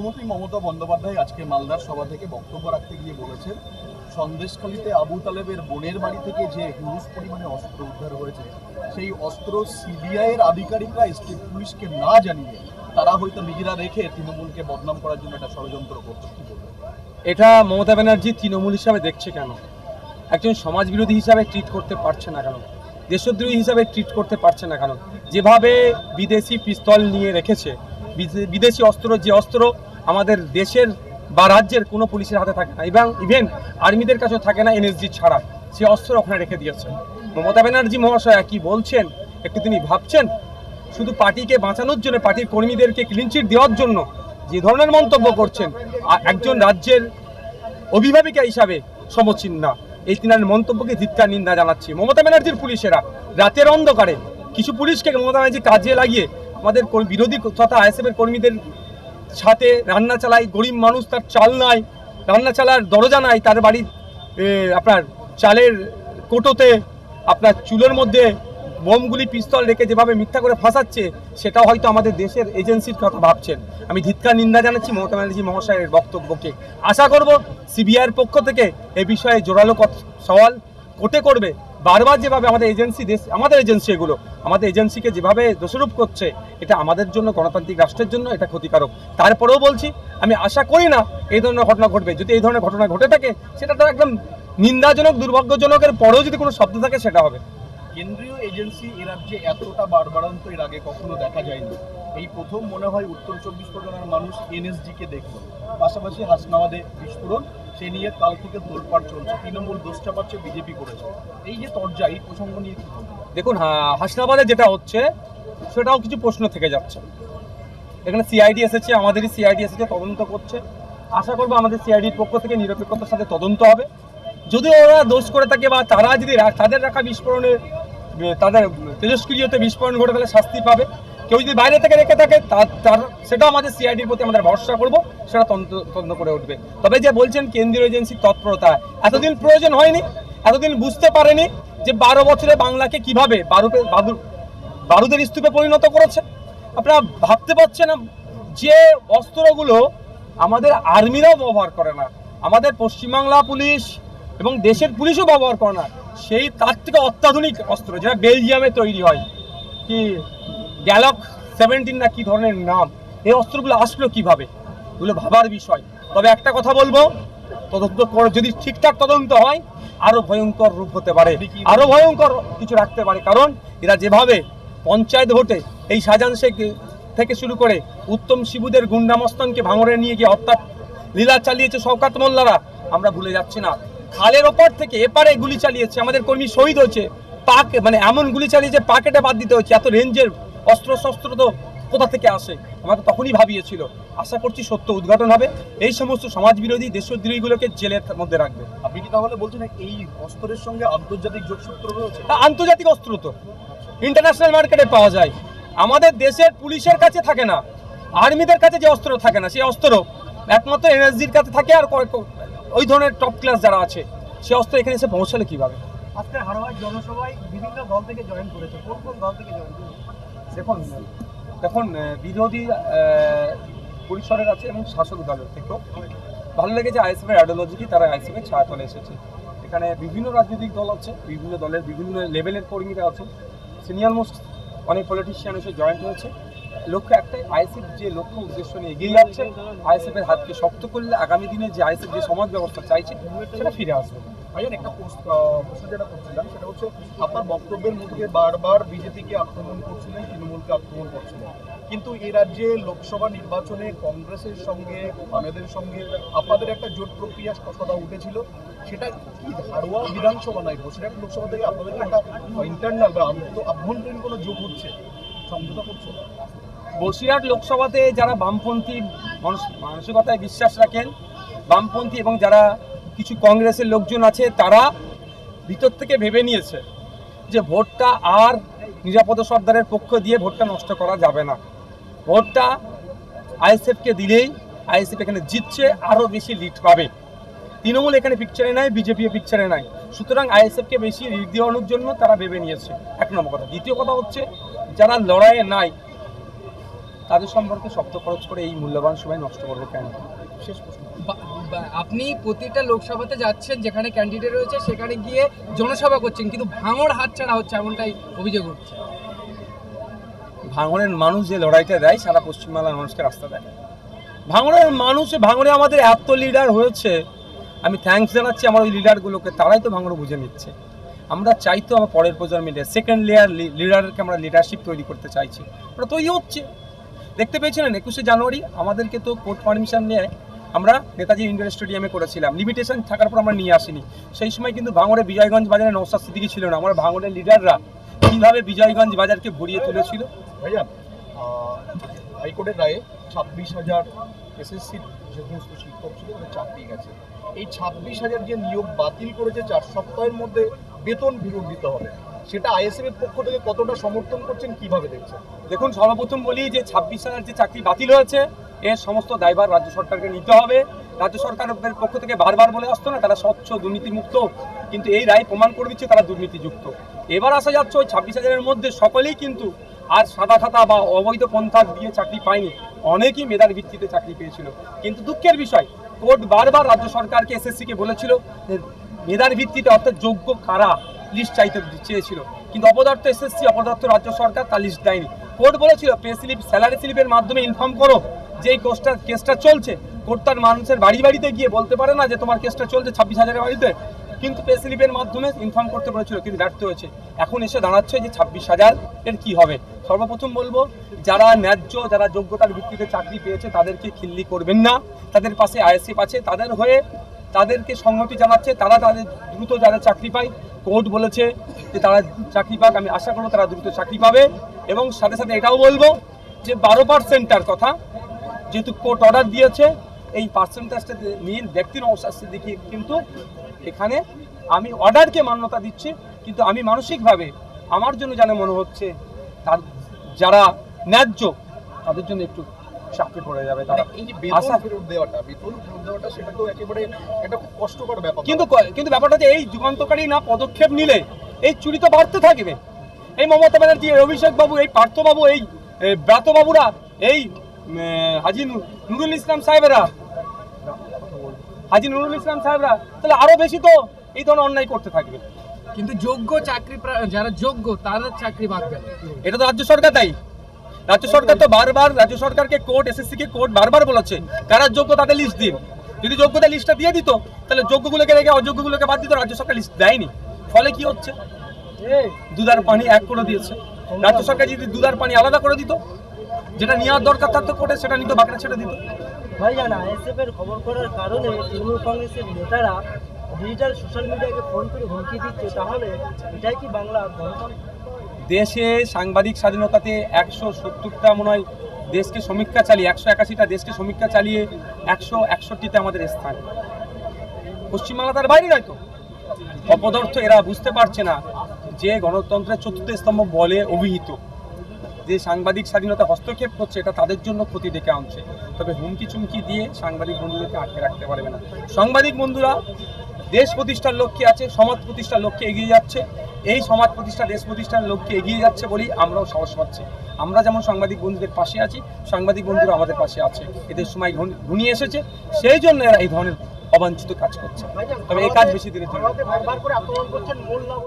মুখ্যমন্ত্রী মমতা বন্দ্যোপাধ্যায় আজকে মালদার সভা থেকে বক্তব্য রাখতে গিয়ে বলেছেন, সন্দেশখালীতে আবু তালেবের বোনের বাড়ি থেকে যে হিউজ পরিমাণে অস্ত্র উদ্ধার হয়েছে, সেই অস্ত্র সিবিআইয়ের আধিকারিকরা স্টেট পুলিশকে না জানিয়ে তারা হয়তো নিজেরা রেখে তৃণমূলকে বদনাম করার জন্য একটা ষড়যন্ত্র করছে। এটা মমতা ব্যানার্জি তৃণমূল হিসাবে দেখছে কেন? একজন সমাজ বিরোধী হিসাবে ট্রিট করতে পারছে না কেন? দেশদ্রোহী হিসাবে ট্রিট করতে পারছে না কেন? যেভাবে বিদেশি পিস্তল নিয়ে রেখেছে, বিদে- বিদেশি অস্ত্র, যে অস্ত্র আমাদের দেশের বা রাজ্যের কোনো পুলিশের হাতে থাকে না। এবং ইভেন আর্মিদের কাছেও থাকে না এনএসজি ছাড়া। সে অস্ত্র ওখানে রেখে দিয়েছে। মমতা ব্যানার্জি মহাশয়া কি বলছেন, একটু তিনি ভাবছেন? শুধু পার্টিকে বাঁচানোর জন্য, পার্টির কর্মীদেরকে ক্লিনচিট দেওয়ার জন্য যে ধরনের মন্তব্য করছেন একজন রাজ্যের অভিভাবিকা হিসাবে সমচীন না এই তিনার মন্তব্যকে ধিক্কার, নিন্দা জানাচ্ছি। মমতা ব্যানার্জির পুলিশেরা রাতের অন্ধকারে কিছু পুলিশকে মমতা ব্যানার্জি কাজে লাগিয়ে আমাদের বিরোধী তথা আইএসএফের কর্মীদের সাথে রান্না চালায় গরিব মানুষ, তার চাল নাই, রান্না চালার দরজা নাই, তার বাড়ির আপনার চালের কোটোতে, আপনার চুলের মধ্যে বোমগুলি, পিস্তল রেখে যেভাবে মিথ্যা করে ফাঁসাচ্ছে, সেটাও হয়তো আমাদের দেশের এজেন্সির কথা ভাবছেন। আমি ধিৎকার, নিন্দা জানাচ্ছি মমতা ব্যানার্জি মহাশয়ের বক্তব্যকে। আশা করব সিবিআইয়ের পক্ষ থেকে এ বিষয়ে জোরালো সওয়াল কোর্টে করবে। বারবার যেভাবে আমাদের এজেন্সি দেশ, আমাদের এজেন্সি এগুলো, আমাদের এজেন্সিকে যেভাবে দোষারোপ করছে, এটা আমাদের জন্য, গণতান্ত্রিক রাষ্ট্রের জন্য এটা ক্ষতিকারক। তারপরেও বলছি, আমি আশা করি না এই ধরনের ঘটনা ঘটবে। যদি এই ধরনের ঘটনা ঘটে থাকে, সেটা তো একদম নিন্দাজনক, দুর্ভাগ্যজনকের পরেও যদি কোনো শব্দ থাকে, সেটা হবে। কেন্দ্রীয় এজেন্সি এ রাজ্যে এতটা বাড়বাড়ন্ত এর আগে কখনো দেখা যায়নি এই প্রথম মনে হয় উত্তর চব্বিশ পরগনার মানুষ এনএসজি কে দেখল। পাশাপাশি হাসনাবাদে বিস্ফোরণ সে নিয়ে কাল থেকে তোলপাড় চলছে। তৃণমূল দোষ চাপাচ্ছে বিজেপি করেছে। এই যে তরজা এই প্রসঙ্গ নিয়ে দেখুন হাসনাবাদে যেটা হচ্ছে সেটাও কিছু প্রশ্ন থেকে যাচ্ছে। এখানে সিআইডি এসেছে আমাদেরই সিআইডি এসেছে তদন্ত করছে। আশা করব আমাদের সিআইডির পক্ষ থেকে নিরপেক্ষতার সাথে তদন্ত হবে। যদি ওরা দোষ করে থাকে বা তারা যদি তাদের রাখা বিস্ফোরণে এ, তাদের তেজস্ক্রিয়তে বিস্ফোরণ ঘটে তাহলে শাস্তি পাবে। কেউ যদি বাইরে থেকে রেখে থাকে, তার সেটাও আমাদের সিআইডির প্রতি আমাদের ভরসা করব, সেটা তদন্ত তদন্ত করে উঠবে। তবে যে বলছেন কেন্দ্রীয় এজেন্সির তৎপরতা, এতদিন প্রয়োজন হয়নি, এতদিন বুঝতে পারেনি যে বারো বছরে বাংলাকে কীভাবে বারুপে বাদু বারুদের স্তূপে পরিণত করেছে। আপনারা ভাবতে পারছেন না, যে অস্ত্রগুলো আমাদের আর্মিরাও ব্যবহার করে না, আমাদের পশ্চিমবাংলা পুলিশ এবং দেশের পুলিশও ব্যবহার করে না। সেই তার থেকে অত্যাধুনিক অস্ত্র যেটা বেলজিয়ামে তৈরি হয়। কি? গ্যালক সেভেন্টিন না কি ধরনের নাম? এই অস্ত্রগুলো আসলো কীভাবে? এগুলো ভাবার বিষয়। তবে একটা কথা বলব তদন্ত করে যদি ঠিকঠাক তদন্ত হয় আরও ভয়ঙ্কর রূপ হতে পারে। আরও ভয়ঙ্কর কিছু রাখতে পারে। কারণ এরা যেভাবে পঞ্চায়েত ভোটে এই শাহজাহান শেখ থেকে শুরু করে উত্তম শিবুদের গুন্ডামস্তনকে ভাঙড়ে নিয়ে গিয়ে হত্যা লীলা চালিয়েছে শওকাত মোল্লারা আমরা ভুলে যাচ্ছি না। খালের ওপর থেকে এপারে গুলি চালিয়েছে আমাদের কর্মী শহীদ হয়েছে। পাক মানে এমন গুলি চালিয়েছে পাকেটে বাদ দিতে হচ্ছে এত রেঞ্জের অস্ত্র শস্ত্র তো কোথা থেকে আসে? আমাকে তখনই ভাবিয়েছিল। আশা করছি সত্য উদ্ঘাটন হবে। এই সমস্ত সমাজ বিরোধী দেশদ্রোহীগুলোকে জেলের মধ্যে রাখবে। আপনি কি তাহলে বলছেন এই অস্ত্রের সঙ্গে আন্তর্জাতিক যোগসূত্র রয়েছে? তা আন্তর্জাতিক অস্ত্র তো। ইন্টারন্যাশনাল মার্কেটে পাওয়া যায়। আমাদের দেশের পুলিশের কাছে থাকে না। আর্মিদের কাছে যে অস্ত্র থাকে না সেই অস্ত্র একমাত্র এনএসজির কাছে থাকে আর ওই ধরনের টপ ক্লাস যারা আছে সে অস্ত্র এখানে এসে পৌঁছালে কীভাবে? আজকে হারোয়ার জনসভায় বিভিন্ন দল থেকে জয়েন করেছে। কোন কোন দল থেকে জয়েন করেছে? দেখুন দেখুন বিরোধী পরিসরের আছে এবং শাসক দলের থেকেও। ভালো লেগেছে আইএসএফের আইডিওলজি তারা আইএসএফের ছায়াতলে এসেছে। এখানে বিভিন্ন রাজনৈতিক দল আছে বিভিন্ন দলের বিভিন্ন লেভেলের কর্মীরা আছে সিনিয়র মোস্ট অনেক পলিটিশিয়ান এসে জয়েন্ট হয়েছে। লক্ষ্য একটাই, আইএসএফ যে লক্ষ্য উদ্দেশ্য নিয়ে এগিয়ে যাচ্ছে, আইএসএফের হাতকে শক্ত করলে আগামী দিনে যে আইএসএফ যে সমাজ ব্যবস্থা চাইছে, সেটা ফিরে আসবে। ভাইজান একটা প্রশ্ন যেটা করছিলাম, সেটা হচ্ছে, আপনার বক্তব্যের মধ্যে বারবার বিজেপিকে আক্রমণ করছিলেন, তৃণমূলকে আক্রমণ করছিলেন। কিন্তু এই রাজ্যে লোকসভা নির্বাচনে কংগ্রেসের সঙ্গে, আমাদের সঙ্গে আপনাদের একটা জোট প্রক্রিয়া কথা উঠেছিল। সেটা কি ধারোয়া বিধানসভা নয়, বসিরহাট লোকসভা থেকে আপনাদের একটা ইন্টারনাল বা আভ্যন্তরীণ কোনো যোগ হচ্ছে সমঝোতা করছে। বসিরহাট লোকসভাতে যারা বামপন্থী মানসিকতায় বিশ্বাস রাখেন, বামপন্থী এবং যারা কিছু কংগ্রেসের লোকজন আছে, তারা ভিতর থেকে ভেবে নিয়েছে যে ভোটটা আর নিরাপদ সর্দারের পক্ষ দিয়ে ভোটটা নষ্ট করা যাবে না। ভোটটা আইএসএফকে দিলেই আইএসএফ এখানে জিতছে, আরও বেশি লিড পাবে। তৃণমূল এখানে পিকচারে নাই বিজেপি পিকচারে নাই। সুতরাং আইএসএফকে বেশি লিড দেওয়ানোর জন্য তারা ভেবে নিয়েছে। এক নম্বর কথা। দ্বিতীয় কথা হচ্ছে যারা লড়াইয়ে নাই তাদের সম্পর্কে শব্দ খরচ করে এই মূল্যবান সময় নষ্ট করব কেন? শেষ প্রশ্ন। আপনি প্রতিটা লোকসভাতে যাচ্ছেন যেখানে ক্যান্ডিডেট রয়েছে সেখানে গিয়ে জনসভা করছেন কিন্তু ভাঙড় হাতছাড়া হচ্ছে এমনটাই অভিযোগ উঠছে। ভাঙড়ের মানুষ যে লড়াইটা দেয় সারা পশ্চিমবাংলার মানুষকে রাস্তা দেখায় ভাঙড়ের মানুষ ভাঙড়ে আমাদের এত লিডার হয়েছে আমি থ্যাঙ্কস জানাচ্ছি আমার ওই লিডারগুলোকে তারাই তো ভাঙড় বুঝে নিচ্ছে। আমরা চাই তো আমার পরের প্রজন্মের সেকেন্ড লেয়ার লিডারকে আমরা লিডারশিপ তৈরি করতে চাইছি। ওটা তৈরি হচ্ছে। দেখতে পেয়েছিলেন একুশে জানুয়ারি আমাদেরকে তো কোর্ট পারমিশন নিয়ে আমরা নেতাজি ইন্ডোর স্টেডিয়ামে করেছিলাম। লিমিটেশন থাকার পর আমরা নিয়ে আসিনি। সেই সময় কিন্তু ভাঙড়ে বিজয়গঞ্জ বাজারে নৌসাদ সিদ্দিকি ছিল না। আমার ভাঙড়ের লিডাররা কীভাবে বিজয়গঞ্জ বাজারকে ভরিয়ে তুলেছিল? আহ, হাইকোর্টের রায়ে ছাব্বিশ হাজার এসএসসির যে সমস্ত শিক্ষক ছিল তাদের চাকরি গেছে। এই ছাব্বিশ হাজার যে নিয়োগ বাতিল করেছে, চার সপ্তাহের মধ্যে বেতন ফেরত দিতে হবে। সেটা আইএসএফ এর পক্ষ থেকে কতটা সমর্থন করছেন, কীভাবে দেখছেন? দেখুন, সর্বপ্রথম বলি যে ছাব্বিশ হাজার যে চাকরি বাতিল হয়েছে, এর সমস্ত দায়ভার রাজ্য সরকারকে নিতে হবে। রাজ্য সরকারের পক্ষ থেকে বারবার বলে আসতো না, তারা স্বচ্ছ, দুর্নীতিমুক্ত, কিন্তু এই রায় প্রমাণ করে দিচ্ছে তারা দুর্নীতিযুক্ত। এবার আসা যাচ্ছে ওই ছাব্বিশ হাজারের মধ্যে সকলেই কিন্তু আর সাদা খাতা বা অবৈধ পন্থা দিয়ে চাকরি পায়নি। অনেকেই মেধার ভিত্তিতে চাকরি পেয়েছিল। কিন্তু দুঃখের বিষয় কোর্ট বারবার রাজ্য সরকারকে এসএসসিকে বলেছিল মেধার ভিত্তিতে অর্থাৎ যোগ্য কারা লিস্ট চাইতে চেয়েছিল। কিন্তু অপদার্থ এসএসসি, অপদার্থ রাজ্য সরকার তার লিস্ট দেয়নি। কোর্ট বলেছিল, পে স্লিপ, স্যালারি স্লিপের মাধ্যমে ইনফর্ম করো যে এই কেসটা কেসটা চলছে। কোর্ট তার মানুষের বাড়ি বাড়িতে গিয়ে বলতে পারে না যে তোমার কেসটা চলছে ছাব্বিশ হাজারের বাড়িতে। কিন্তু পে স্লিপের মাধ্যমে ইনফর্ম করতে পেরেছিল কিন্তু ব্যর্থ হয়েছে। এখন এসে দাঁড়াচ্ছে যে ছাব্বিশ হাজার এর কি হবে? সর্বপ্রথম বলব, যারা ন্যায্য, যারা যোগ্যতার ভিত্তিতে চাকরি পেয়েছে, তাদেরকে খিল্লি করবেন না। তাদের পাশে আইএসএফ আছে, তাদের হয়ে তাদেরকে সংহতি জানাচ্ছে, তারা তাদের দ্রুত যারা চাকরি পায়, কোর্ট বলেছে যে তারা চাকরি পাক, আমি আশা করব তারা দ্রুত চাকরি পাবে। এবং সাথে সাথে এটাও বলব যে বারো পার্সেন্টটার কথা, যেহেতু কোর্ট অর্ডার দিয়েছে, এই পার্সেন্টেজটা নিয়ে ব্যক্তির অবশাস্তি দেখি কিন্তু এখানে আমি অর্ডারকে মান্যতা দিচ্ছি, কিন্তু আমি মানসিকভাবে আমার জন্য যেন মনে হচ্ছে, তার যারা ন্যায্য তাদের জন্য একটু চাপে পড়ে যাবে তারা। মানে আশা- ফেরত দেওয়াটা বেতন ফেরত দেওয়াটা সেটা তো একেবারে একটা কষ্টকর ব্যাপার। কিন্তু কিন্তু ব্যাপারটা যে এই যুগান্তকারী না পদক্ষেপ নিলে এই চুরি তো বাড়তে থাকবে। এই মমতা ব্যানার্জি এই অভিষেক বাবু এই পার্থবাবু এই ব্রাতবাবুরা এই হাজি নুরুল ইসলাম সাহেবেরা। হাজি নুরুল ইসলাম সাহেবরা তাহলে আরও বেশি তো এই ধরনের অন্যায় করতে থাকবে। কিন্তু যোগ্য চাকরি যারা যোগ্য তারা চাকরি বাদ না। এটা তো রাজ্য সরকার তাই রাজ্য সরকার তো বারবার রাজ্য সরকারকে কোর্ট এসএসসি কে কোর্ট বারবার বলেছে। কারা যোগ্য তাদের লিস্ট দিন। যদি যোগ্যতা লিস্টটা দিয়ে দিত তাহলে যোগ্যগুলোকে রেখে অযোগ্যগুলোকে বাদ দিত রাজ্য সরকার লিস্ট দেয়নি। ফলে কি হচ্ছে? দুধার পানি এক করে দিয়েছে। রাজ্য সরকার যদি দুধার পানি আলাদা করে দিত যেটা নেওয়ার দরকার থাকতো কোর্টে সেটা নিত বাকিটা ছেড়ে দিত। ভাইজান আইএসএফ এর খবর করার কারণে তৃণমূল কংগ্রেসের নেতারা ডিজিটাল সোশ্যাল মিডিয়াকে ফোন করে হুমকি দিচ্ছে, তাহলে এটাই কি বাংলা দেশে সাংবাদিক স্বাধীনতাতে একশো সত্তরটা মনে হয় দেশকে সমীক্ষা চালিয়ে, একশো একাশিটা দেশকে সমীক্ষা চালিয়ে একশো একষট্টিতে আমাদের স্থান। পশ্চিমবাংলা তার বাইরে নয় তো? অপদার্থ এরা বুঝতে পারছে না যে গণতন্ত্রের চতুর্থ স্তম্ভ বলে অভিহিত। যে সাংবাদিক স্বাধীনতা হস্তক্ষেপ করছে, এটা তাদের জন্য ক্ষতি ডেকে আনছে। তবে হুমকি চুমকি দিয়ে সাংবাদিক বন্ধুদেরকে আটকে রাখতে পারবে না। সাংবাদিক বন্ধুরা দেশ প্রতিষ্ঠার লক্ষ্যে আছে, সমাজ প্রতিষ্ঠার লক্ষ্যে এগিয়ে যাচ্ছে। এই সমাজ প্রতিষ্ঠা, দেশ প্রতিষ্ঠার লক্ষ্যে এগিয়ে যাচ্ছে বলেই আমরাও সাহস পাচ্ছি। আমরা যেমন সাংবাদিক বন্ধুদের পাশে আছি, সাংবাদিক বন্ধুরা আমাদের পাশে আছে। এদের সময় ঘন- ঘনিয়ে এসেছে, সেই জন্য এরা এই ধরনের অবাঞ্ছিত কাজ করছে। তবে এই কাজ বেশি দিনের জন্য।